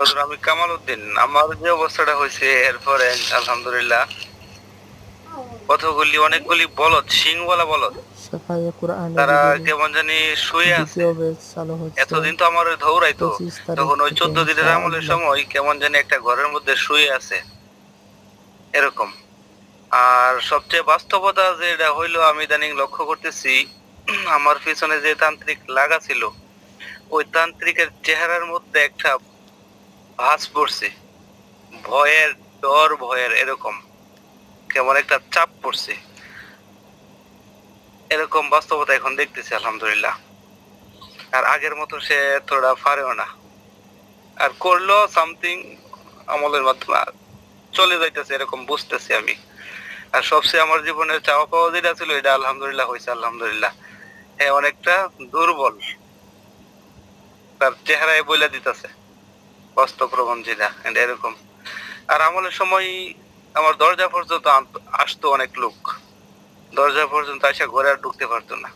আমি কামাল উদ্দিন আমার যে অবস্থাটা হয়েছে এরপরে আলহামদুলিল্লাহ কতগুলি অনেকগুলি বলদ সিংওয়ালা বলদ তারা কেমন জানি শুয়ে আছে। এতদিন তো আমার দৌড়াইতো তখন ওই চোদ্দ দিনের আমলের সময় কেমন জানি একটা ঘরের মধ্যে শুয়ে আছে। এরকম। আর সবচেয়ে বাস্তবতা যেটা হইল আমি ইদানিং লক্ষ্য করতেছি আমার পিছনে যে তান্ত্রিক লাগা ছিল ওই তান্ত্রিকের চেহারার মধ্যে একটা ভাস পড়ছে। ভয়ের ডর, ভয়ের এরকম। কেমন একটা চাপ পড়ছে। এরকম বাস্তবতা এখন দেখতেছি, আলহামদুলিল্লাহ। আর আগের মতো সে তোরা পারেও না। আর করল সামথিং আমলের মাধ্যমে চলে যাইতেছে এরকম বুঝতেছি আমি। আর সবচেয়ে আমার জীবনের চাওয়া পাওয়া যেটা ছিল, এটা আলহামদুলিল্লাহ হয়েছে, আলহামদুলিল্লাহ। হ্যাঁ অনেকটা দুর্বল। তার চেহারায় বইলা দিতেছে। বাস্তব প্রবণ যেটা এরকম। আর আমলের সময় আমার দরজা পর্যন্ত আসতো অনেক লোক। দরজা পর্যন্ত আসা, ঘরে আর ঢুকতে পারতো না।